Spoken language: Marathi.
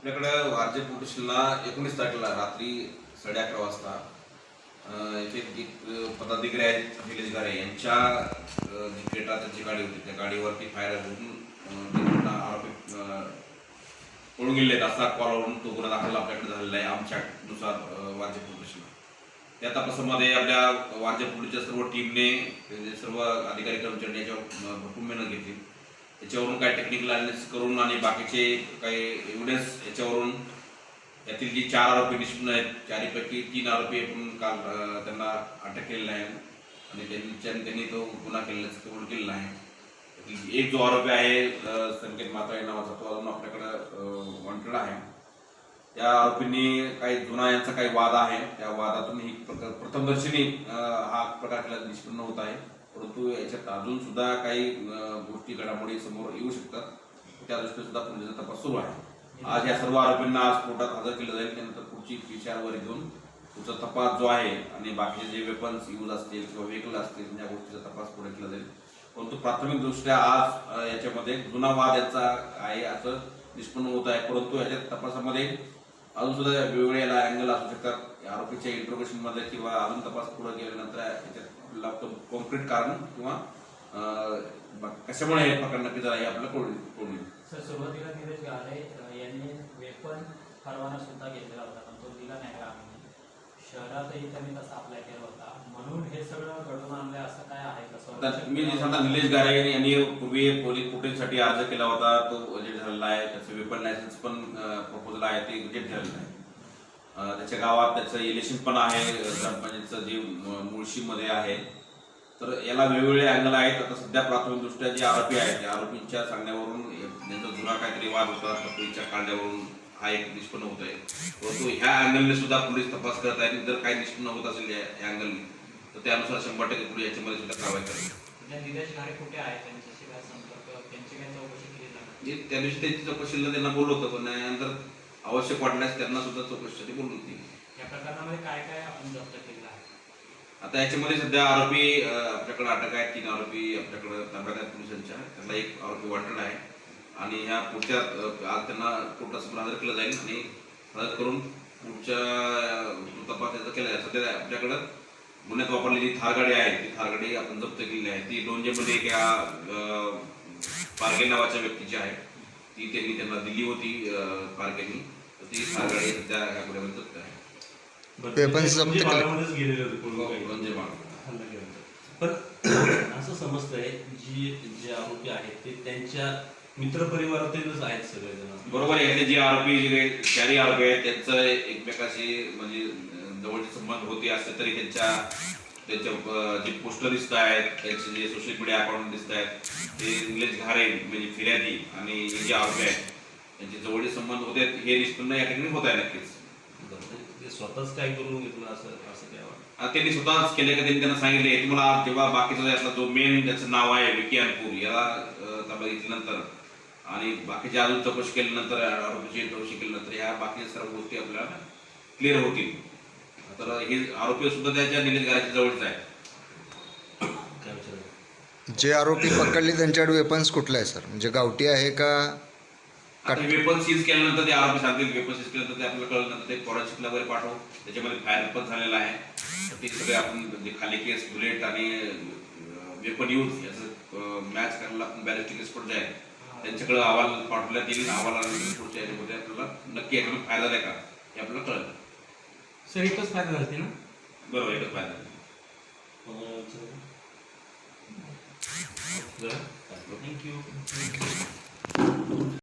आपल्याकडं आरजे पोटेशनला एकोणीस तारखेला रात्री साडे अकरा वाजता इथे पदाधिकारी आहेत निलेश गारे यांच्या जी क्रेटा त्यांची गाडी होती. त्या गाडीवरती फायर होऊन आरोपी पळून गेले आहेत. असा कॉलवरून तो गुन्हा दाखल आपल्याकडे झालेला आहे आमच्यानुसार अं, वारजे पोलिसला त्या तपासामध्ये आपल्या वारजे पोलीसच्या सर्व टीमने सर्व अधिकारी कर्मचारी याच्यावर भरपूर मेहनत घेतली. याच्यावरून काही टेक्निकल अनालिसिस करून आणि बाकीचे काही एव्हिडन्स याच्यावरून यातील जी चार आरोपी निष्पन्न आहेत चारीपैकी तीन आरोपी आपण काल त्यांना अटक केलेला आहे. आणि त्यांच्या त्यांनी तो गुन्हा केलेला कबूल केलेला आहे. एक जो आरोपी आहे संकेत मात्रा नावाचा तो अजून आपल्याकडे वॉन्टेड आहे. त्या आरोपींनी काही जुना यांचा काही वाद आहे. त्या वादातून ही प्रक- प्रथमदर्शनी हा प्रकार केला निष्पन्न होत आहे. परंतु याच्यात अजून सुद्धा काही गोष्टी घडामोडी समोर येऊ शकतात. त्या दृष्टीने सुद्धा पोलिसांचा तपास सुरू आहे. आज या सर्व आरोपींना आज कोर्टात हजर केलं जाईल. त्यानंतर पुढची विचारवर घेऊन पुढचा तपास जो आहे आणि बाकीचे जे वेपन्स यूज असतील किंवा व्हेकल असतील या गोष्टीचा तपास पुढे केला जाईल. परंतु प्राथमिक दृष्ट्या आज याच्यामध्ये जुना वाद याचा आहे असं निष्पन्न होत आहे. परंतु याच्या तपासामध्ये अजून सुद्धा वेगवेगळे याला अँगल असू शकतात. आरोपीच्या इंट्रोगेशनमध्ये किंवा अजून तपास पुढे गेल्यानंतर कॉन्क्रीट कारण किंवा कशामुळे हे प्रकरण नक्की झालं हे आपल्याला येईल. सर सुरुवातीला गारे अ, यांनी वेपन परवाना सुद्धा घेतलेला होता पण तो दिला नाही ग्रामीण शहरातही त्यांनी तसा अप्लाय केला होता. म्हणून हे सगळं घडून आणलंय असं काय आहे मी जे सांगता निलेश गारे यांनी पूर्वी पोलीस फुटेजसाठी अर्ज केला होता. तो रिजेक्ट झालेला आहे त्याचं वेपन लायसन्स पण प्रपोजल आहे ते रिजेक्ट झालेलं आहे. त्याच्या गावात त्याचं इलेक्शन पण आहे ग्रामपंचायतचं जे मुळशीमध्ये आहे. तर याला वेगवेगळे अँगल आहेत. आता सध्या प्राथमिक दृष्ट्या जे आरोपी आहेत त्या आरोपींच्या सांगण्यावरून त्यांचा जुना काहीतरी वाद होता. पोलीसच्या काढण्यावरून हा एक निष्पन्न होत आहे. परंतु ह्या अँगलने सुद्धा पोलीस तपास करत आहेत. जर काही निष्पन्न होत असेल या अँगलने तर त्यानुसार शंभर टक्के पुढे याच्यामध्ये सुद्धा कारवाई करेल त्या दिवशी त्यांची चौकशीला त्यांना बोलवलं होतं पण त्यानंतर आवश्यक वाटल्यास त्यांना सुद्धा चौकशीसाठी बोलवली होती. या प्रकरणामध्ये काय काय आपण जप्त केलं आहे? आता याच्यामध्ये सध्या आरोपी अं, आपल्याकडे अटक आहे तीन आरोपी आपल्याकडे ताब्यात आहेत पोलिसांच्या. त्यातला एक आरोपी वॉन्टेड आहे. आणि ह्या पुढच्या अं, आज त्यांना कोर्टासमोर हजर केलं जाईल आणि हजर करून पुढच्या अं, तपास याचा केला जाईल. सध्या आपल्याकडं गुन्ह्यात वापरलेली जी थार गाडी आहे. ती थार गाडी आपण जप्त केलेली आहे. ती लोणजेमध्ये एका अं, पारगे नावाच्या व्यक्तीची आहे. ती त्यांनी त्यांना दिली होती तर ती थार गाडी सध्या ह्या गुन्ह्यामध्ये जप्त केले. गेलेले होते हल्ला केला होता. पण असं समजतंय जी जे आरोपी आहेत ते त्यांच्या मित्रपरिवारातीलच आहेत सगळेजण. बरोबर आहे यातले जे आरोपी जे काही चारही आरोपी आहेत त्यांचं एकमेकाशी म्हणजे अं, जवळचे संबंध होते असले तरी त्यांच्या त्यांच्या जे पोस्टर दिसत आहेत त्यांचे जे सोशल मीडिया अकाउंट दिसत आहेत ते निलेश घारे म्हणजे फिर्यादी आणि जे आरोपी आहेत त्यांचे जवळचे संबंध होते हे निष्पन्न या ठिकाणी होत आहे नक्कीच. ते स्वतःच काय करून घेतलं असं असं काय वाटतं? त्यांनी स्वतःच केले का त्यांनी त्यांना सांगितले तुम्हाला जेव्हा बाकीचा यातला जो मेन ज्याचं नाव आहे विकी अनपूर याला ताब्यात घेतल्यानंतर आणि बाकीचे अजून चौकशी केल्यानंतर आरोपीची चौकशी केल्यानंतर ह्या बाकी सर्व गोष्टी आपल्याला क्लिअर होतील. तर हे आरोपी सुद्धा त्याच्या निलेश घराच्या जवळच आहे. जे आरोपी पकडले त्यांच्याकडे वेपन्स कुठले आहे सर म्हणजे गावठी आहे का आता वेपन सीज केल्यानंतर ते आरोपी सांगतील. वेपन सीज केल्यानंतर ते आपल्याला कळल्यानंतर ते फॉरेन्सिकला वगैरे पाठवू त्याच्यामध्ये फायर पण झालेला आहे. तर ते सगळे आपण जे खाली केस बुलेट आणि वेपन यूज याचं मॅच करायला आपण बॅलिस्टिक एक्सपर्ट जे आहे त्यांच्याकडे अहवाल पाठवण्यात येईल अहवाल पुढच्या याच्यामध्ये आपल्याला नक्की याच्यामध्ये फायदा आहे का हे आपल्याला कळलं. सर एकच फायदा झालते ना बरोबर एकच फायदा आहे. Thank you thank you